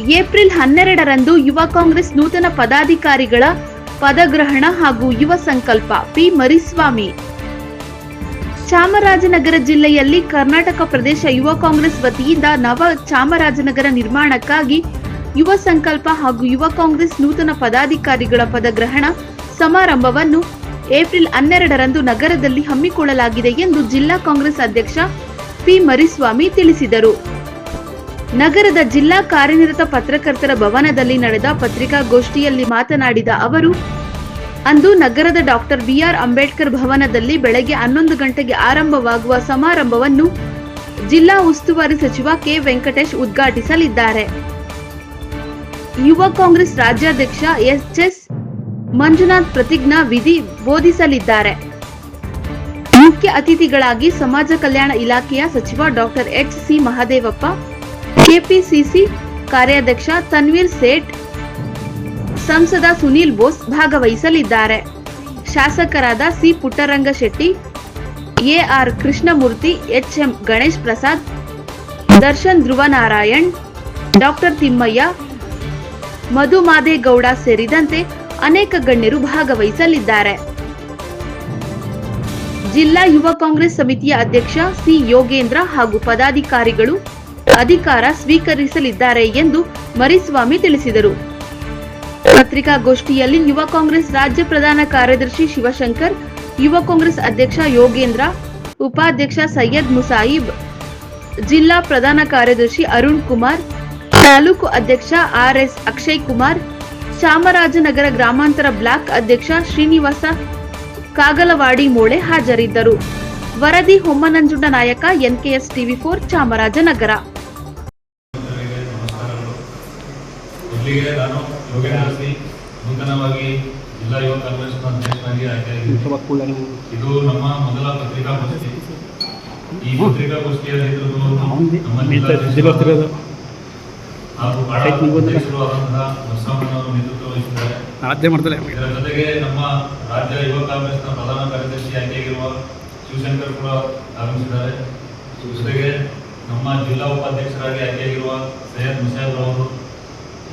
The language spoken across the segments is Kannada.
ಏಪ್ರಿಲ್ ಹನ್ನೆರಡರಂದು ಯುವ ಕಾಂಗ್ರೆಸ್ ನೂತನ ಪದಾಧಿಕಾರಿಗಳ ಪದಗ್ರಹಣ ಹಾಗೂ ಯುವ ಸಂಕಲ್ಪ. ಪಿ. ಮರಿಸ್ವಾಮಿ. ಚಾಮರಾಜನಗರ ಜಿಲ್ಲೆಯಲ್ಲಿ ಕರ್ನಾಟಕ ಪ್ರದೇಶ ಯುವ ಕಾಂಗ್ರೆಸ್ ವತಿಯಿಂದ ನವ ಚಾಮರಾಜನಗರ ನಿರ್ಮಾಣಕ್ಕಾಗಿ ಯುವ ಸಂಕಲ್ಪ ಹಾಗೂ ಯುವ ಕಾಂಗ್ರೆಸ್ ನೂತನ ಪದಾಧಿಕಾರಿಗಳ ಪದಗ್ರಹಣ ಸಮಾರಂಭವನ್ನು ಏಪ್ರಿಲ್ ಹನ್ನೆರಡರಂದು ನಗರದಲ್ಲಿ ಹಮ್ಮಿಕೊಳ್ಳಲಾಗಿದೆ ಎಂದು ಜಿಲ್ಲಾ ಕಾಂಗ್ರೆಸ್ ಅಧ್ಯಕ್ಷ ಪಿ. ಮರಿಸ್ವಾಮಿ ತಿಳಿಸಿದರು. ನಗರದ ಜಿಲ್ಲಾ ಕಾರ್ಯನಿರತ ಪತ್ರಕರ್ತರ ಭವನದಲ್ಲಿ ನಡೆದ ಪತ್ರಿಕಾಗೋಷ್ಠಿಯಲ್ಲಿ ಮಾತನಾಡಿದ ಅವರು, ಅಂದು ನಗರದ ಡಾಕ್ಟರ್ ಬಿಆರ್ ಅಂಬೇಡ್ಕರ್ ಭವನದಲ್ಲಿ ಬೆಳಗ್ಗೆ ಹನ್ನೊಂದು ಗಂಟೆಗೆ ಆರಂಭವಾಗುವ ಸಮಾರಂಭವನ್ನು ಜಿಲ್ಲಾ ಉಸ್ತುವಾರಿ ಸಚಿವ ಕೆ ವೆಂಕಟೇಶ್ ಉದ್ಘಾಟಿಸಲಿದ್ದಾರೆ. ಯುವ ಕಾಂಗ್ರೆಸ್ ರಾಜ್ಯಾಧ್ಯಕ್ಷ ಎಸ್ ಮಂಜುನಾಥ್ ಪ್ರತಿಜ್ಞಾ ವಿಧಿ ಬೋಧಿಸಲಿದ್ದಾರೆ. ಮುಖ್ಯ ಅತಿಥಿಗಳಾಗಿ ಸಮಾಜ ಕಲ್ಯಾಣ ಇಲಾಖೆಯ ಸಚಿವ doctor H C Mahadevappa KPCC ಕಾರ್ಯಾಧ್ಯಕ್ಷ ತನ್ವೀರ್ ಸೇಠ್, ಸಂಸದ ಸುನೀಲ್ ಬೋಸ್ ಭಾಗವಹಿಸಲಿದ್ದಾರೆ. ಶಾಸಕರಾದ C Puttaranga Shetty A R Krishnamurthy, H M Ganesh Prasad, Darshan Dhruvanarayan, doctor Thimmaiah, Madhu Madegowda ಸೇರಿದಂತೆ ಅನೇಕ ಗಣ್ಯರು ಭಾಗವಹಿಸಲಿದ್ದಾರೆ. ಜಿಲ್ಲಾ ಯುವ ಕಾಂಗ್ರೆಸ್ ಸಮಿತಿಯ ಅಧ್ಯಕ್ಷ ಸಿ ಯೋಗೇಂದ್ರ ಹಾಗೂ ಪದಾಧಿಕಾರಿಗಳು ಅಧಿಕಾರ ಸ್ವೀಕರಿಸಲಿದ್ದಾರೆ ಎಂದು ಮರಿಸ್ವಾಮಿ ತಿಳಿಸಿದರು. ಪತ್ರಿಕಾಗೋಷ್ಠಿಯಲ್ಲಿ ಯುವ ಕಾಂಗ್ರೆಸ್ ರಾಜ್ಯ ಪ್ರಧಾನ ಕಾರ್ಯದರ್ಶಿ ಶಿವಶಂಕರ್, ಯುವ ಕಾಂಗ್ರೆಸ್ ಅಧ್ಯಕ್ಷ ಯೋಗೇಂದ್ರ, ಉಪಾಧ್ಯಕ್ಷ ಸೈಯದ್ ಮುಸಾಯಿಬ್, ಜಿಲ್ಲಾ ಪ್ರಧಾನ ಕಾರ್ಯದರ್ಶಿ ಅರುಣ್ ಕುಮಾರ್, ತಾಲೂಕು ಅಧ್ಯಕ್ಷ ಆರ್ಎಸ್ ಅಕ್ಷಯ್ ಕುಮಾರ್, ಚಾಮರಾಜನಗರ ಗ್ರಾಮಾಂತರ ಬ್ಲಾಕ್ ಅಧ್ಯಕ್ಷ ಶ್ರೀನಿವಾಸ ಕಾಗಲವಾಡಿ ಮೋಳೆ ಹಾಜರಿದ್ದರು. ವರದಿ ಹೊಮ್ಮನಂಜುಂಡ ನಾಯಕ ಎನ್ಕೆಎಸ್ ಟಿವಿ ಫೋರ್, ಚಾಮರಾಜನಗರ. ಮೊದಲಿಗೆ ನಾನು ಸಿ ನೂತನವಾಗಿ ಜಿಲ್ಲಾ ಯುವ ಕಾಂಗ್ರೆಸ್ನ ಅಧ್ಯಕ್ಷನಾಗಿ ಆಯ್ಕೆಯಾಗಿದ್ದೀನಿ. ಇದು ನಮ್ಮ ಮೊದಲ ಪತ್ರಿಕಾಗೋಷ್ಠಿ. ಈ ಪತ್ರಿಕಾಗೋಷ್ಠಿಯ ನೇತೃತ್ವವನ್ನು ಜಿಲ್ಲಾಧ್ಯಕ್ಷರು ಹಾಗೂ ಅಧ್ಯಕ್ಷರು ಆದಂತಹ ನರಸಾಮಣ್ಣವರು ನೇತೃತ್ವ ವಹಿಸಿದ್ದಾರೆ. ಇದರ ಜೊತೆಗೆ ನಮ್ಮ ರಾಜ್ಯ ಯುವ ಕಾಂಗ್ರೆಸ್ನ ಪ್ರಧಾನ ಕಾರ್ಯದರ್ಶಿ ಆಯ್ಕೆಯಾಗಿರುವ ಶಿವಶಂಕರ್ ಕೂಡ ಆಗಮಿಸಿದ್ದಾರೆ. ಜೊತೆಗೆ ನಮ್ಮ ಜಿಲ್ಲಾ ಉಪಾಧ್ಯಕ್ಷರಾಗಿ ಆಯ್ಕೆಯಾಗಿರುವ ಸೈಯದ್ ಮುಸಾಯಿಬ್ ಅವರು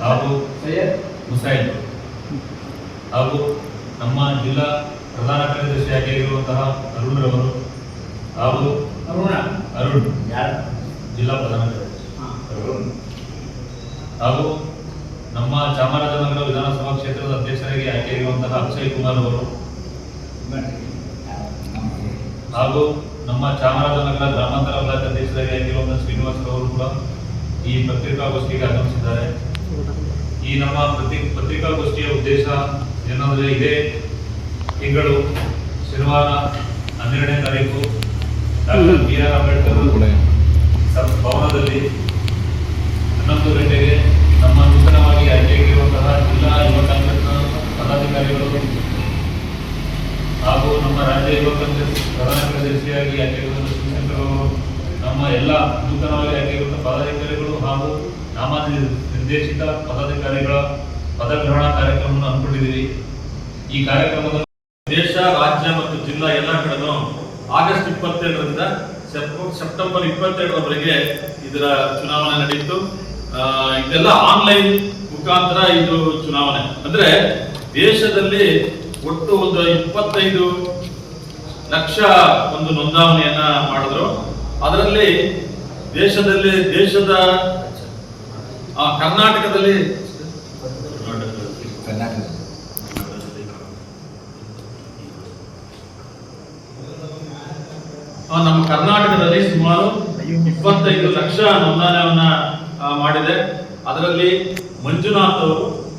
ಹಾಗೂ ಹುಸೈನ್. ಹಾಗೂ ನಮ್ಮ ಜಿಲ್ಲಾ ಪ್ರಧಾನ ಕಾರ್ಯದರ್ಶಿ ಆಯ್ಕೆಯಾಗಿರುವಂತಹ ಅರುಣ್ ರವರು. ಹಾಗೂ ಅರುಣ್. ಜಿಲ್ಲಾ ಪ್ರಧಾನ ಕಾರ್ಯದರ್ಶಿ. ಹಾಗೂ ನಮ್ಮ ಚಾಮರಾಜನಗರ ವಿಧಾನಸಭಾ ಕ್ಷೇತ್ರದ ಅಧ್ಯಕ್ಷರಾಗಿ ಆಯ್ಕೆಯಾಗಿರುವಂತಹ ಅಕ್ಷಯ್ ಕುಮಾರ್ ಅವರು. ಹಾಗೂ ನಮ್ಮ ಚಾಮರಾಜನಗರ ಗ್ರಾಮಾಂತರ ಬ್ಲಾಕ್ ಅಧ್ಯಕ್ಷರಾಗಿ ಆಗಿರುವಂತಹ ಶ್ರೀನಿವಾಸ್ ಅವರು ಕೂಡ ಈ ಪತ್ರಿಕಾಗೋಷ್ಠಿಗೆ ಆಗಮಿಸಿದ್ದಾರೆ. ಈ ನಮ್ಮ ಪ್ರತಿ ಪತ್ರಿಕಾಗೋಷ್ಠಿಯ ಉದ್ದೇಶ ಏನಂದ್ರೆ ಇದೇ ತಿಂಗಳು ಶನಿವಾರ ಹನ್ನೆರಡನೇ ತಾರೀಕು ಡಾಕ್ಟರ್ ಬಿ ಆರ್ ಅಂಬೇಡ್ಕರ್ ಭವನದಲ್ಲಿ ಹನ್ನೊಂದು ಗಂಟೆಗೆ ನಮ್ಮ ನೂತನವಾಗಿ ಆಯ್ಕೆಯಾಗಿರುವಂತಹ ಜಿಲ್ಲಾ ಯುವ ಕಾಂಗ್ರೆಸ್ನ ಪದಾಧಿಕಾರಿಗಳು ಹಾಗೂ ನಮ್ಮ ರಾಜ್ಯ ಯುವ ಕಾಂಗ್ರೆಸ್ ಪ್ರಧಾನ ಕಾರ್ಯದರ್ಶಿಯಾಗಿ ಆಯ್ಕೆಯಾಗಿರುವಂತಹ ಶಿವಶಂಕರ್ ಅವರು ನಮ್ಮ ಎಲ್ಲ ನೂತನವಾಗಿ ಆಯ್ಕೆಯಾಗಿರುವಂತಹ ಪದಾಧಿಕಾರಿಗಳು ಹಾಗೂ ನಾಮ ನಿರ್ದೇಶಿತ ಪದಾಧಿಕಾರಿಗಳ ಪದಗ್ರಹಣ ಕಾರ್ಯಕ್ರಮವನ್ನು ಹಮ್ಮಿಕೊಂಡಿದ್ದೀವಿ. ಈ ಕಾರ್ಯಕ್ರಮದ ದೇಶ, ರಾಜ್ಯ ಮತ್ತು ಜಿಲ್ಲಾ ಎಲ್ಲ ಕಡೆನೂ ಆಗಸ್ಟ್ ಇಪ್ಪತ್ತೆರಡರಿಂದ ಸೆಪ್- ಸೆಪ್ಟೆಂಬರ್ ಇಪ್ಪತ್ತೆರಡರವರೆಗೆ ಇದರ ಚುನಾವಣೆ ನಡೆಯಿತು ಇದೆಲ್ಲ ಆನ್ಲೈನ್ ಮುಖಾಂತರ ಇದು ಚುನಾವಣೆ. ಅಂದ್ರೆ ದೇಶದಲ್ಲಿ ಒಟ್ಟು ಒಂದು ಇಪ್ಪತ್ತೈದು ಲಕ್ಷ ಒಂದು ನೋಂದಾವಣೆಯನ್ನ ಮಾಡಿದ್ರು. ಅದರಲ್ಲಿ ದೇಶದಲ್ಲಿ ದೇಶದ ಆ, ಕರ್ನಾಟಕದಲ್ಲಿ ನಮ್ಮ ಕರ್ನಾಟಕದಲ್ಲಿ ಸುಮಾರು ಇಪ್ಪತ್ತೈದು ಲಕ್ಷ ನೋಂದಣಿಯನ್ನ ಮಾಡಿದೆ. ಅದರಲ್ಲಿ ಮಂಜುನಾಥ್ ಅವರು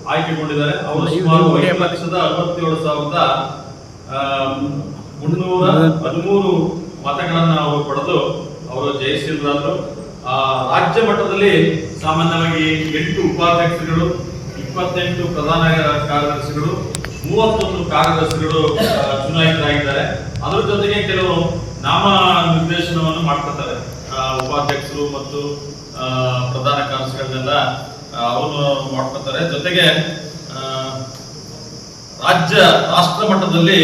ಆಯ್ಕೆಗೊಂಡಿದ್ದಾರೆ. ಅವರು ಸುಮಾರು ಐದು ಲಕ್ಷದ ಅರವತ್ತೇಳು ಸಾವಿರದ ಮುನ್ನೂರ ಹದಿಮೂರು ಮತಗಳನ್ನ ಅವರು ಪಡೆದು ಅವರು ಜಯಿಸಿದ್ರು ರಾಜ್ಯ ಮಟ್ಟದಲ್ಲಿ ಸಾಮಾನ್ಯವಾಗಿ ಎಂಟು ಉಪಾಧ್ಯಕ್ಷರುಗಳು ಇಪ್ಪತ್ತೆಂಟು ಪ್ರಧಾನ ಕಾರ್ಯದರ್ಶಿಗಳು ಮೂವತ್ತೊಂದು ಕಾರ್ಯದರ್ಶಿಗಳು ಚುನಾಯಿತರಾಗಿದ್ದಾರೆ. ಅದರ ಜೊತೆಗೆ ಕೆಲವು ನಾಮ ನಿರ್ದೇಶನವನ್ನು ಮಾಡ್ಕೊತಾರೆ ಉಪಾಧ್ಯಕ್ಷರು ಮತ್ತು ಪ್ರಧಾನ ಕಾರ್ಯದರ್ಶಿಗಳನ್ನೆಲ್ಲ ಅವರು ಮಾಡ್ಕೊತಾರೆ ಜೊತೆಗೆ ರಾಜ್ಯ ರಾಷ್ಟ್ರ ಮಟ್ಟದಲ್ಲಿ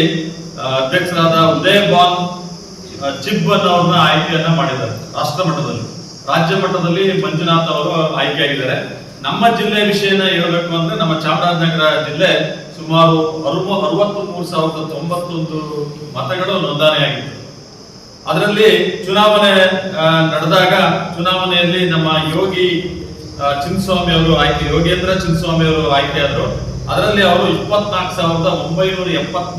ಅಧ್ಯಕ್ಷರಾದ ಉದಯ್ ಆ, ಚಿಬ್ಬನ್ ಅವ್ರನ್ನ ಆಯ್ಕೆಯನ್ನ ಮಾಡಿದ್ದಾರೆ ರಾಷ್ಟ್ರ ಮಟ್ಟದಲ್ಲಿ. ರಾಜ್ಯ ಮಟ್ಟದಲ್ಲಿ ಮಂಜುನಾಥ್ ಅವರು ಆಯ್ಕೆಯಾಗಿದ್ದಾರೆ ನಮ್ಮ ಜಿಲ್ಲೆ ವಿಷಯನ ಹೇಳಬೇಕು ಅಂದ್ರೆ ನಮ್ಮ ಚಾಮರಾಜನಗರ ಜಿಲ್ಲೆ ಸುಮಾರು ಅರುವ ಅರವತ್ತು ಮೂರು ಸಾವಿರದ ತೊಂಬತ್ತೊಂದು ಮತಗಳು ನೋಂದಣಿಯಾಗಿತ್ತು. ಅದರಲ್ಲಿ ಚುನಾವಣೆ ನಡೆದಾಗ ಚುನಾವಣೆಯಲ್ಲಿ ನಮ್ಮ ಯೋಗಿ ಚಿನ್ಸ್ವಾಮಿ ಅವರು ಆಯ್ಕೆ ಯೋಗೇಂದ್ರ ಚಿನ್ನಸ್ವಾಮಿ ಅವರು ಆಯ್ಕೆಯಾದರು ಅದರಲ್ಲಿ ಅವರು ಇಪ್ಪತ್ನಾಲ್ಕು ಸಾವಿರದ ಒಂಬೈನೂರ ಎಪ್ಪತ್ತ್